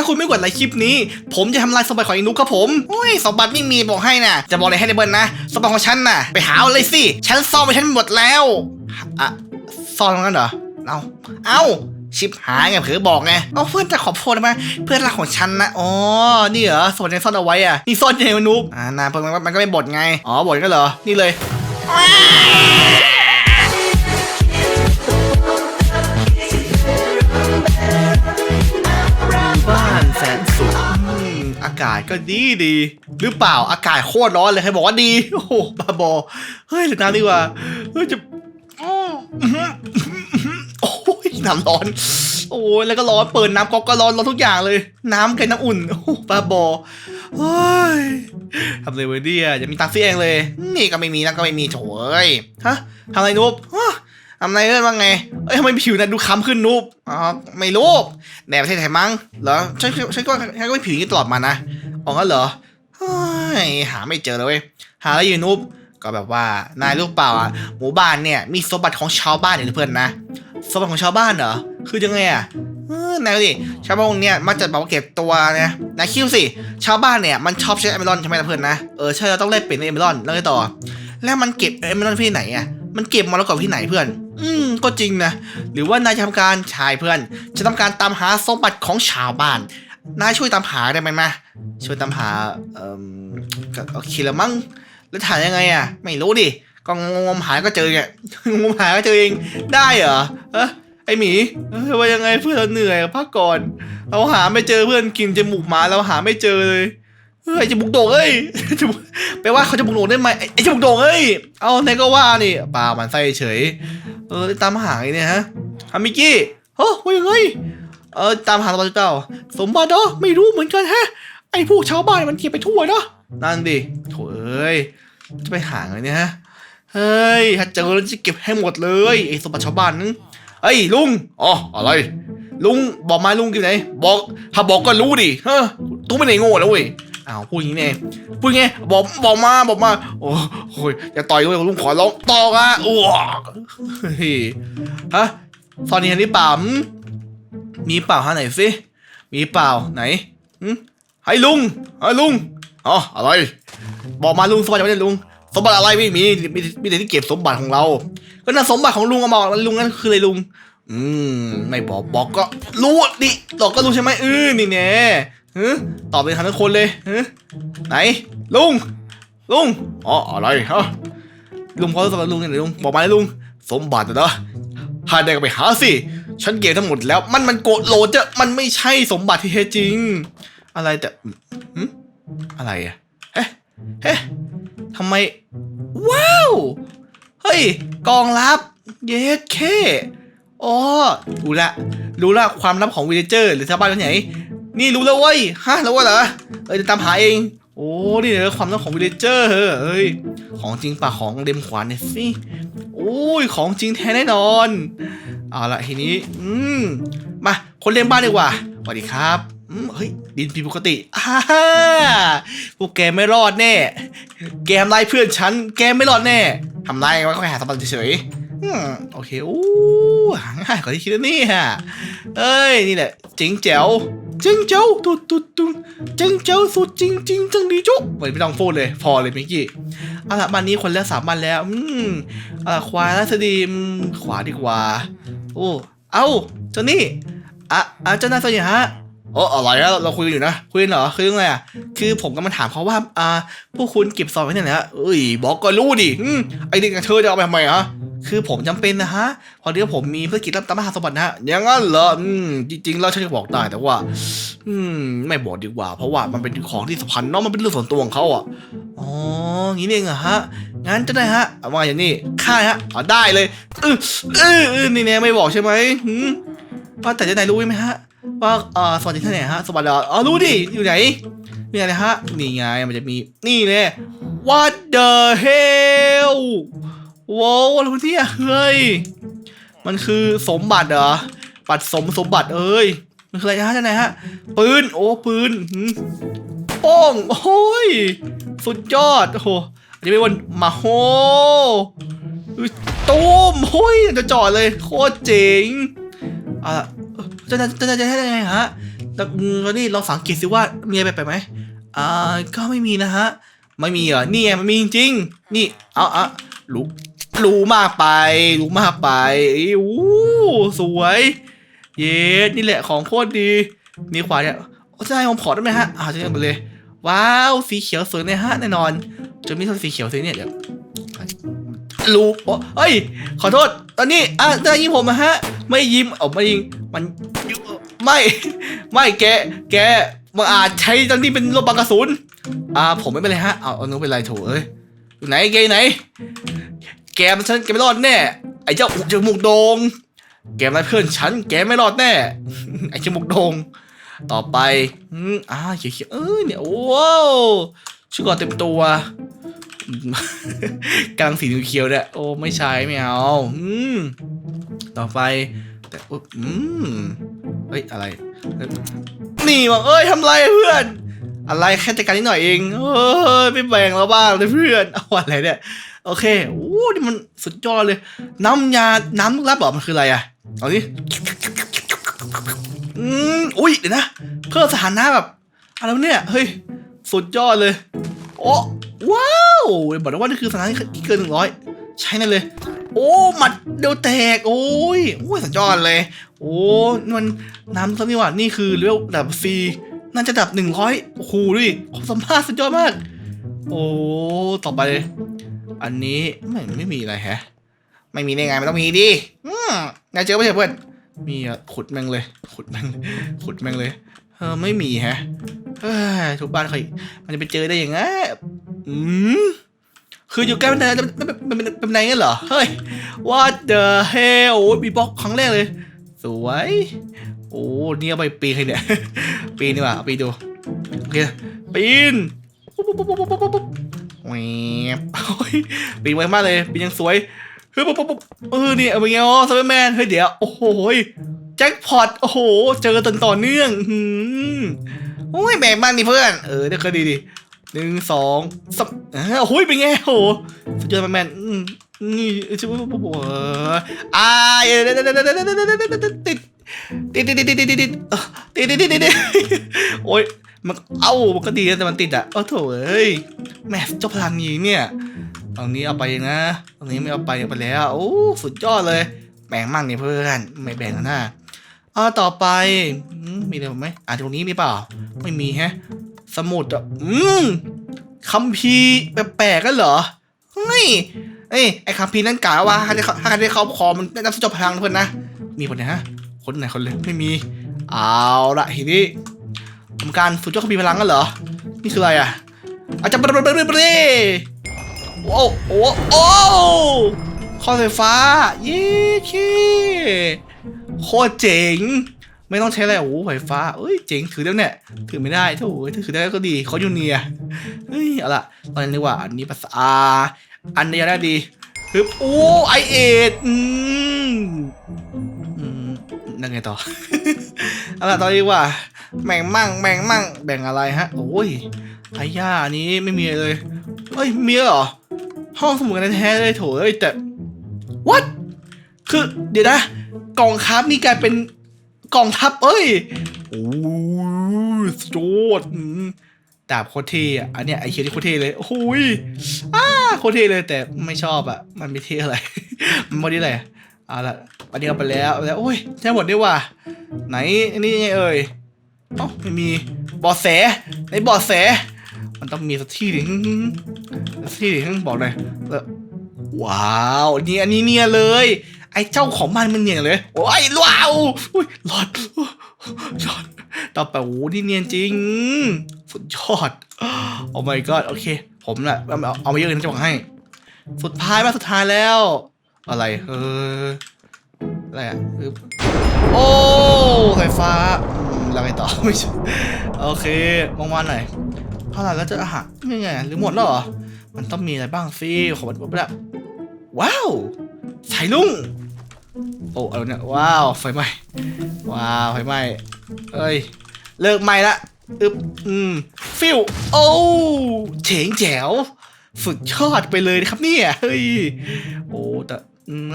าคุณไม่กดไลค์คลิปนี้ ผมจะทำลายสมบัติของไอ้นุ๊กครับผมโอ้ยสมบัติไม่มีบอกให้นะจะบอกอะไรให้ในเบิร์นนะสมบัติของฉันน่ะ ไปหาเอาเลยสิฉันซ่อนไปฉันหมดแล้วอะซ่อนงั้นเหรอเอาเอาชิบหายไงเผื่อบอกไงเอาเพื่อนจะขอโทษไหมเพื่อนรักของฉันนะ อ๋อ นี่เหรอสมบัติที่ซ่อนเอาไว้อะนี่ซ่อนยังไงวะนุ๊กอ่านาเพิ่งมันมันก็ไม่บดไง อ๋อบดก็เหรอ นี่เลย แสนสุขอืมอากาศก็ดีดี หรือเปล่าอากาศโคตรร้อนเลยใครบอกว่าดี โอ้โหบ้าบอ เฮ้ยหรือน้ำดีกว่าเฮ้ยจะอื้อหือโอ้ยน้ำร้อน โอ้ยแล้วก็ร้อนเปิดน้ำก๊อกก็ร้อนร้อนทุกอย่างเลย น้ำแค่น้ำอุ่นโอ้โหบ้าบอเฮ้ยทำเลยเว้ยเนี่ยอย่ามีตังค์ซื้อเองเลย นี่ก็ไม่มีนั่นก็ไม่มีโถเอ้ยฮะทำอะไรนุ๊บฮะ ทำไรเอ้ยว่าไง เอ้ยทำไมผิวน่ะดูค้ำขึ้นนุ๊บอ๋อไม่รู้ในประเทศไทยมั้ง เหรอ ฉันฉันก็ฉันก็ไม่ผิวอย่างนี้ตลอดมานะอ๋องั้นเหรอหาไม่เจอเลยเว้ย หาอะไรอยู่นุ๊บก็แบบว่านายรู้เปล่าอะหมู่บ้านเนี่ยมีสมบัติของชาวบ้านอยู่นะเพื่อนนะ สมบัติของชาวบ้านเหรอ คือยังไงอะนายดิชาวบ้านพวกเนี้ยมักจะแบบาเก็บตัวนะนายคิดสิ ชาวบ้านเนี่ยมันชอบใช้เอเมรอนใช่ไหมล่ะเพื่อนนะ เออใช่เราต้องเล่นเป็นเอเมรอนแล้วไงต่อ แล้วมันเก็บเอเมรอนที่ไหนอะ มันเก็บมาแล้วกับที่ไหนเพื่อน อืม ก็จริงนะ หรือว่านายทำการชายเพื่อน จะทำการตามหาสมบัติของชาวบ้าน นายช่วยตามหาได้ไหมมาช่วยตามหา เอ่อก็โอเคละมั้ง แล้วถ่ายยังไงอะ ไม่รู้ดิ ก็งมหาก็เจอไงงมหาก็เจอเอง ได้เหรอ เอะไอหมีว่ายังไงเพื่อนเราเหนื่อยพักก่อน เราหาไม่เจอเพื่อนกินจมูกหมาเราหาไม่เจอเลย เฮ้ยจมูกโด่งเอ้ยจมูกแปลว่าเขาจมูกโด่งได้ไหมไอ้ไอจมูกโด่งเอ้ย เอาไหนก็ว่านี่เปล่ามันไส้เฉย เออตามหาไอ้เนี่ยฮะอามิกี้เฮ้ยว่ายังไงเออตามหาสมบัติเจ้า สมบัติเหรอไม่รู้เหมือนกันฮะ ไอพวกชาวบ้านมันเก็บไปทั่วเนาะนั่นดิโถเอ้ยจะไปหาไงเนี่ยฮะ เฮ้ยถ้าเจอแล้วจะเก็บให้หมดเลยไอ้สมบัติชาวบ้านนึงเฮ้ยลุง อ๋ออะไร ลุงบอกมาลุงกี่ไหน บอกถ้าบอกก็รู้ดิ เฮ้ยตู้ไม่ได้โง่แล้วเว้ย อ้าวพูดอย่างนี้เองพูดไงบอกบอกมาบอกมา โอ้โหอย่าต่อยด้วยลุงขอร้องต่ออะอ้วกเฮ้ยฮะตอนนี้เห็นหรือเปล่ามมีเปล่าฮะไหนสิมีเปล่าไหนหืมให้ลุงให้ลุงอ๋ออะไร บอกมาลุงสมบัติไม่ได้ลุง สมบัติอะไรไม่มีมีมีแต่ที่เก็บสมบัติของเรา ก็นั่นสมบัติของลุงเอามาบอลุงนั่นคืออะไรลุง อืมไม่บอกบอกก็รู้ดิหลอกก็รู้ใช่ไหมเออนี่แน่ ฮะตอบเป็นทั้งคนเลยฮะไหน ลุง ลุง อ๋อ อะไรฮะลุงพอสมบัติลุงเนี่ยลุง บอกมาเลยลุง สมบัติเหรอถ้าได้ก็ไปหาสิ ฉันเก็บทั้งหมดแล้ว มันมันโกรธโลดจะมันไม่ใช่สมบัติที่แท้จริง อะไรแต่หืมอะไรอะเอ๊ะเอ๊ะทำไม ว้าว เฮ้ย กองลับ เยสเคอ๋อรู้ละ รู้ละความลับของวิเลเจอร์ หรือชาวบ้านคนไหน นี่รู้แล้วเว้ยฮะรู้ว่าเหรอเอ้ยจะตามหาเอง โอ้นี่เลยความลับของวิลเลเจอร์เฮ้ยของจริงป่ะของเดมขวานเนี่ยสิโอ้ยของจริงแท้แน่นอนเอาละทีนี้ อืมมาคนเล่นบ้านดีกว่าสวัสดีครับอืมเฮ้ยดินผิดปกติอ่าพวกแกไม่รอดแน่ แกทำร้ายเพื่อนฉัน แกไม่รอดแน่ทำร้ายก็แค่หาสมบัติเฉย อืมโอเคโอ้หาง่ายกว่าที่คิดนะเนี่ยเอ้ย นี่แหละจ๋งแจ๋วจ๋งเจ๋วตุ๊ดตุ๊ดตุ๊ดจ๋งแจ๋วสุดจริงจริงจังดีจุ๊บเหมือนไม่ต้องพูดเลย พอเลยมิกกี้เอาละบ้านนี้คนแล้วสามบ้านแล้ว อืมเอาละควายแล้วสดีมขวาดีกว่า โอ้ เอ้าเจ้านี่อะอะเจ้านายสวัสดีฮะโอ้อะไรอะเราคุยกันอยู่นะ คุยกันเหรอคือยังไงอะ คือผมก็มาถามเขาว่า อ่า พวกคุณเก็บซองไว้ที่ไหนฮะเอ้ย บอกก็รู้ดิอืมไอเด็กกับเธอจะเอาไปทำไมฮะ คือผมจำเป็นนะฮะ พอดีว่าผมมีภารกิจรับตามหาสมบัตินะฮะอย่างนั้นเหรออืมจริงๆแล้วฉันจะบอกได้แต่ว่า อืม ไม่บอกดีกว่า เพราะว่ามันเป็นของที่สำคัญเนาะมันเป็นเรื่องส่วนตัวของเขาอะอ๋องี้เองเหรอฮะงั้นจะได้ฮะเอาว่าอย่างนี้ค่าฮะอ๋อได้เลยเออเออเออนี่เนี่ยไม่บอกใช่ไหมหืมว่าแต่เจะไหนรู้ไหมฮะ ว่าเอ่อสวัสดีท่านไหนฮะสวัสดีอ๋อรู้ดิอยู่ไหนมีอะไรฮะนี่ไงมันจะมีนี่เลย What the hell ว้าวอะไรวะเนี่ยเฮ้ย มันคือสมบัติเหรอบัตรสมสมบัติเอ้ย มันคืออะไรฮะท่านไหนฮะ ปืน โอ้ ปืนหืมโป้งโอ้ย สุดยอด โอ้โหอันนี้เป็นวันมาโฮอุ๊ยตูมโอ้ยจะจอดเลย โคตรเจ๋งอะจะจะจะจะจะให้ยังไงฮะแต่แล้วนี่ลองสังเกตสิว่ามีอะไรแปลกไหมอ่า ก็ไม่มีนะฮะ ไม่มีเหรอ นี่ไงมันมีจริงๆนี่ เอาเอารู้ รู้มากไป รู้มากไปอู้สวย เย้นี่แหละของโคตรดีนี่ขวาเนี่ยให้ผมขอได้ไหมฮะอ่าจะได้หมดเลย ว้าวสีเขียวสวยเลยฮะแน่นอนจะมีต้นสีเขียวสวยเนี่ยเดี๋ยวรู้โอ้เอ้ย ขอโทษ ตอนนี้อะจะยิงผมนะฮะ ไม่ยิ้มเอาไม่ยิงมันไม่ ไม่แก แกมาอาจใช้ตอนนี้เป็นโลบังกระสุน อ่า ผมไม่เป็นไรฮะ เอาเอานู้นเป็นไรโถเอ้ยอยู่ไหนแกยไหน แกมันฉันแกไม่รอดแน่ ไอ้เจ้าอุจมูกโดง แกมาเพื่อนฉัน แกไม่รอดแน่ ไอ้จมูกโดง ต่อไปอืมอ่าเขียวๆเอ้ยเนี่ย ว้าวชื่อก่อนเต็มตัว กลางสีเขียวเนี่ย โอ้ไม่ใช่ไม่เอาอืมต่อไป แต่อุ๊ยอืมเฮ้ยอะไร นี่บอกเอ้ยทำไรเพื่อน อะไรแค่จัดการนิดหน่อยเอง เอ้ยไม่แบ่งเราบ้างเลยเพื่อน เอาอะไรเนี่ย โอเคโอ้นี่มันสุดยอดเลย น้ำยา น้ำลึกลับเหรอมันคืออะไรอะเอาดิอืมอุ้ยเดี๋ยวนะ เพิ่มสถานะแบบอะไรวะเนี่ย เฮ้ย สุดยอดเลย โอ้ว้าวบอกได้ว่านี่คือสถานะที่เกินหนึ่งร้อยใช้นั่นเลย โอ้หมัดเดียวแตก โอ้ยโอ้ยสุดยอดเลย โอ้นี่มันน้ำซันี่ว่านี่คือเลเวลระดับซีน่าจะดับหนึ่งร้อยโอ้โหดูดิความสามารถสุดยอดมาก โอ้ ต่อไปเลย อันนี้ไม่ไม่มีอะไรแฮะ ไม่มีได้ไงมันต้องมีดิอืมนายเจอไม่ใช่เพื่อน มีอะขุดแม่งเลย ขุดแม่งขุดแม่งเลย เออไม่มีแฮะเฮ้ยทุกบ้านใครมันจะไปเจอได้ยังไงอืมคืออยู่ใกล้บันไดจะเป็นเป็นเป็นเป็นบันไดงั้นเหรอ เฮ้ย what the hell โอ้ยมีบล็อกครั้งแรกเลย สวย โอ้เนี่เอาไปปีนใครเนี่ย ปีนดีกว่าเอาปีนดู โอเค ปีนปุ๊บปุ๊บปุ๊บปุ๊บปุ๊บปุ๊บ แหวบโอ้ยปีนไวมากเลยปีนยังสวยเฮ้ยปุ๊บปุ๊บเออนี่เอาไปไงอ๋อสไปแมนเฮ้ยเดี๋ยวโอ้โหยแจ็คพอตโอ้โห เจอตันต่อเนื่องหืมโอ้ยแบ่งบ้างดิเพื่อนเออเดี๋ยวคดีดิหนึ่งสองสามอ่าโอ้ยเป็นไงโอ้โหสุดยอดแมนอืมนี่ชิบปุ๊บปุ๊บปุ๊บอ่าเดี๋ยวเดี๋ยวเดี๋ยวเดี๋ยวเดี๋ยวเดี๋ยวเดี๋ยวเดี๋ยวติดติดติดติดติดติดติดติดติดติดติดติดติดโอ้ย มันเอ้ามันก็ดีนะแต่มันติดอะโอ้โถเอ้ยแม่เจ้าพลังนี้เนี่ยตรงนี้เอาไปนะตรงนี้ไม่เอาไปเอาไปแล้วโอ้สุดยอดเลยแบ่งมั่งนี่เพื่อนไม่แบ่งนะอ่าต่อไปมีอะไรไหมอ่าตรงนี้มีเปล่า ไม่มีแฮะ สมุดอะอืมคัมภีร์แปลกๆกันเหรอเฮ้ยเอ้ยไอ้คัมภีร์นั่นกล่าวว่าถ้าได้ถ้าได้เข้าคอมันได้รับสุดยอดพลังเพื่อนนะมีคนไหนฮะ คนไหนคนเลยไม่มี เอาละทีนี้ ทำการสุดยอดคัมภีพลังกันเหรอ นี่คืออะไรอะ อาจจะเบรเบรเบรโอ้โอ้โอ้ข้อไฟฟ้าเย้คีโคตรเจ๋ง ไม่ต้องใช้อะไรโอ้ไฟฟ้าเอ้ยเจ๋งถือแล้เนี่ย ถือไม่ได้โถ่ถ้าถือได้ก็ดีเขาอยู่เนียเฮ้ยเอาละตอนนี้ดีกว่าอันนี้ภาษาอันนี้ได้ดีฮึบโอ้ไอเอ็ดอืมนั่นไงต่อเอาละตอนนี้ดีกว่า แบ่งมั่งแบ่งมั่งแบ่งอะไรฮะ โอ้ยไอ้ย่าอันนี้ไม่มีเลยเฮ้ยมีเหรอ ห้องสมุดกันแท้เลยโถเอ้ยแต่ what คือเดี๋ยวนะกองทัพนี่กลายเป็นกองทัพเอ้ยโอ้สุดดดาบโคตรเท่อะอันเนี้ยไอเคียวที่โคตรเท่เลยโอ้ยอ้าโคตรเท่เลยแต่ไม่ชอบอะมันไม่เท่อะไร มันไม่ได้อะไรเอาละอันนี้เอาไปแล้วแล้วโอ้ยใช่หมดด้ว่ะไหนนนี้ยังไงเอ่ย อ๋อไม่มีบอแส ในบอแส มันต้องมีสักที่หนึ่งสักที่หนึ่งบอกเลยแล้วว้าวนี่อันนี้เนี่ยเลย ไอ้เจ้าของมันมันเนียนเลยโอ้ยว้าวอุ้ยหลอดหลอดต่อไปโอ้ที่เนียนจริง สุดยอดโอ้ my god โอเค ผมน่ะเอาเอาเอามาเยอะเลยนะจะบอกให้ สุดท้ายมาสุดท้ายแล้ว อะไรเออ อะไรอะโอ้ไฟฟ้าอืมแล้วไงต่อไม่ใช่โอเคมองมาหน่อยเท่าไหร่แล้วจะอาหารไม่ไงหรือหมดแล้วเหรอมันต้องมีอะไรบ้างสิขอบัตรบัตรว้าวสายลุงโอ้อะไรเนี่ยว้าวไฟไหม้ว้าวไฟไหม้เอ้ยเลิกไหม้ละอึบอืมฟิวโอ้เจ๋งแจ๋วสุดยอดไปเลยครับเนี่ยเฮ้ยโอ้แต่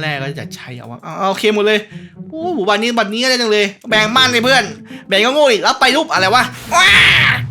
แรกก็จะใช้เอาวะเอาเอาโอเคหมดเลยโอ้หมู่บ้านนี้บัดนี้อะไรจังเลย แบ่งมั่นเลยเพื่อน แบ่งก็โง่อีกแล้วไปรูปอะไรวะ